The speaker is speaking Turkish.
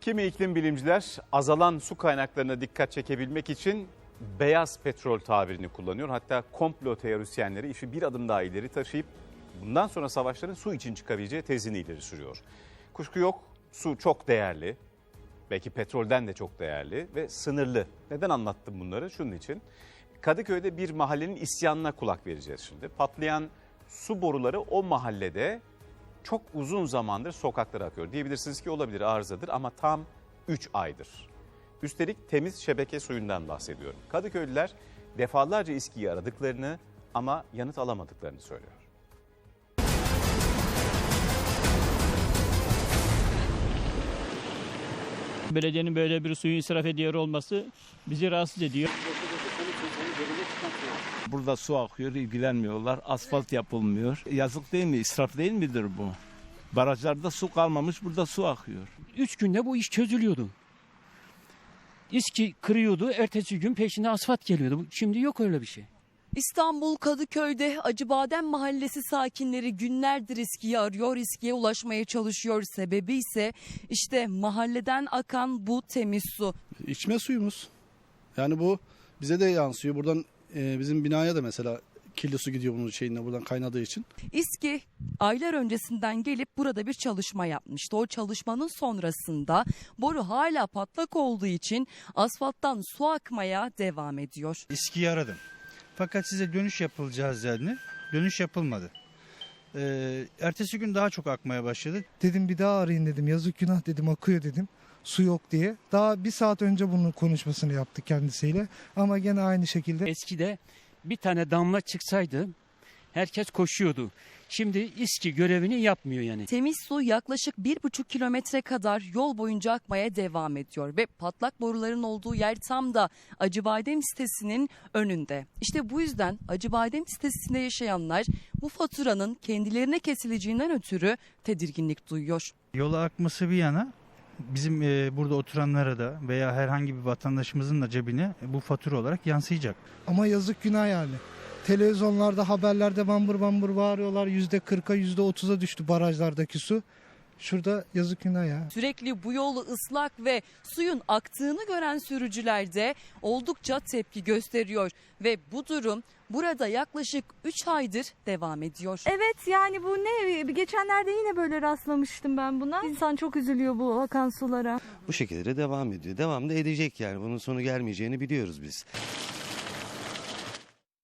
Kimi iklim bilimciler azalan su kaynaklarına dikkat çekebilmek için beyaz petrol tabirini kullanıyor. Hatta komplo teorisyenleri işi bir adım daha ileri taşıyıp bundan sonra savaşların su için çıkabileceği tezini ileri sürüyor. Kuşku yok, su çok değerli. Belki petrolden de çok değerli ve sınırlı. Neden anlattım bunları? Şunun için. Kadıköy'de bir mahallenin isyanına kulak vereceğiz şimdi. Patlayan su boruları o mahallede çok uzun zamandır sokaklara akıyor. Diyebilirsiniz ki olabilir arızadır ama tam 3 aydır. Üstelik temiz şebeke suyundan bahsediyorum. Kadıköylüler defalarca İSKİ'yi aradıklarını ama yanıt alamadıklarını söylüyor. Belediyenin böyle bir suyu israf ediyor olması bizi rahatsız ediyor. Burada su akıyor, ilgilenmiyorlar. Asfalt yapılmıyor. Yazık değil mi? İsraf değil midir bu? Barajlarda su kalmamış, burada su akıyor. Üç günde bu iş çözülüyordu. İSKİ kırıyordu, ertesi gün peşinde asfalt geliyordu. Şimdi yok öyle bir şey. İstanbul Kadıköy'de Acıbadem Mahallesi sakinleri günlerdir İSKİ'yi arıyor, İSKİ'ye ulaşmaya çalışıyor. Sebebi ise işte mahalleden akan bu temiz su. içme suyumuz. Yani bu bize de yansıyor. Buradan e, bizim binaya da mesela kirli su gidiyor bunun şeyine buradan kaynadığı için. İSKİ aylar öncesinden gelip burada bir çalışma yapmıştı. O çalışmanın sonrasında boru hala patlak olduğu için asfalttan su akmaya devam ediyor. İSKİ'yi aradım. Fakat size dönüş yapılacağız yani. Dönüş yapılmadı. Ee, ertesi gün daha çok akmaya başladı. Dedim bir daha arayın dedim. Yazık günah dedim akıyor dedim. Su yok diye. Daha bir saat önce bunun konuşmasını yaptık kendisiyle. Ama gene aynı şekilde Eskide bir tane damla çıksaydı herkes koşuyordu. Şimdi İSKİ görevini yapmıyor yani. Temiz su yaklaşık bir buçuk kilometre kadar yol boyunca akmaya devam ediyor ve patlak boruların olduğu yer tam da Acıbadem sitesinin önünde. İşte bu yüzden Acıbadem sitesinde yaşayanlar bu faturanın kendilerine kesileceğinden ötürü tedirginlik duyuyor. Yola akması bir yana bizim e, burada oturanlara da veya herhangi bir vatandaşımızın da cebine bu fatura olarak yansıyacak. ama yazık günah yani. Televizyonlarda haberlerde bambur bambur bağırıyorlar. Yüzde kırka yüzde otuza düştü barajlardaki su. Şurada yazık günah ya. Sürekli bu yolu ıslak ve suyun aktığını gören sürücüler de oldukça tepki gösteriyor ve bu durum burada yaklaşık 3 aydır devam ediyor. Evet yani bu ne geçenlerde yine böyle rastlamıştım ben buna. İnsan çok üzülüyor bu akan sulara. bu şekilde de devam ediyor. Devam da edecek yani. Bunun sonu gelmeyeceğini biliyoruz biz.